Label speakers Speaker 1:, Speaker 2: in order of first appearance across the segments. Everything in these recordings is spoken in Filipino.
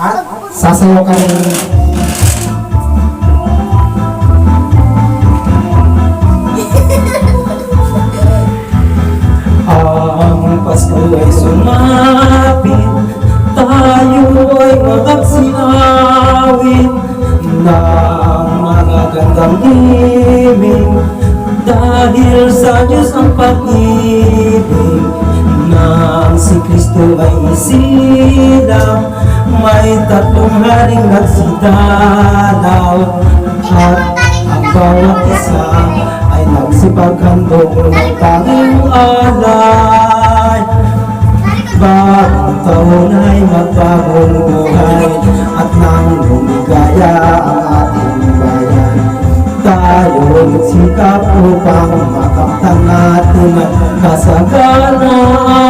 Speaker 1: At sasayaw ka rin. Ang Pasko ay sumapit Tayo ay magagsinawin Ng mga gandang ibig Dahil sa Diyos ang pag-ibig Nang si Kristo ay isilang May tatlong haring nagsidalaw At ang bawat isa ay nagsipaghandog ng tanging alay. Bagong taon ay magbagong buhay At nang lumigaya ang ating bayan. Tayo magsikap upang makamtan natin ang kasaganan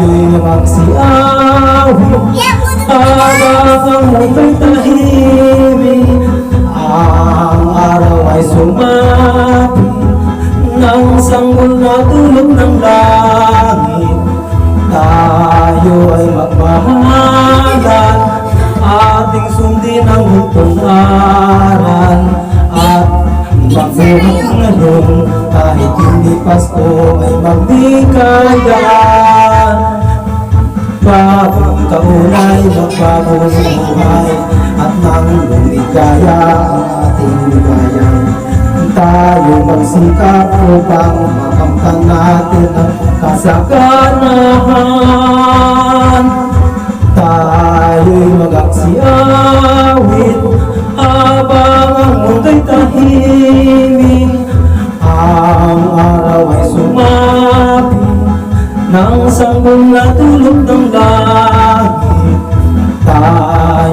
Speaker 1: Tayo'y magsiawit Habang ang munda'y tahimik Ang araw ay sumapit Nang sanggol na tulog ng langit Tayo ay magmahalan Ating sundin ang hintong aral At magbuhat ngayon Kahit hindi Pasko ay magbigayan Bagong taon ay magbagong buhay At nang lumigaya ang ating bayan Tayo magsikap upang makamtan natin ang kasaganahan. Tayo'y magaksiawit Habang ang munda'y tahimik. Ang araw ay sumapit Nang sanggol na tulog ng langit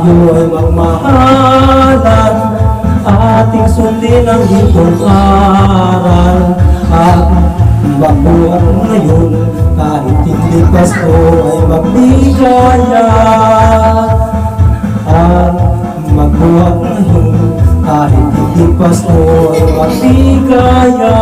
Speaker 1: Tayo ay magmahalan Ating sundin ang hitong aral. At magbuhat ngayon Kahit hindi Pasko ay magbigaya. At magbuhat ngayon Kahit hindi Pasko ay magbigaya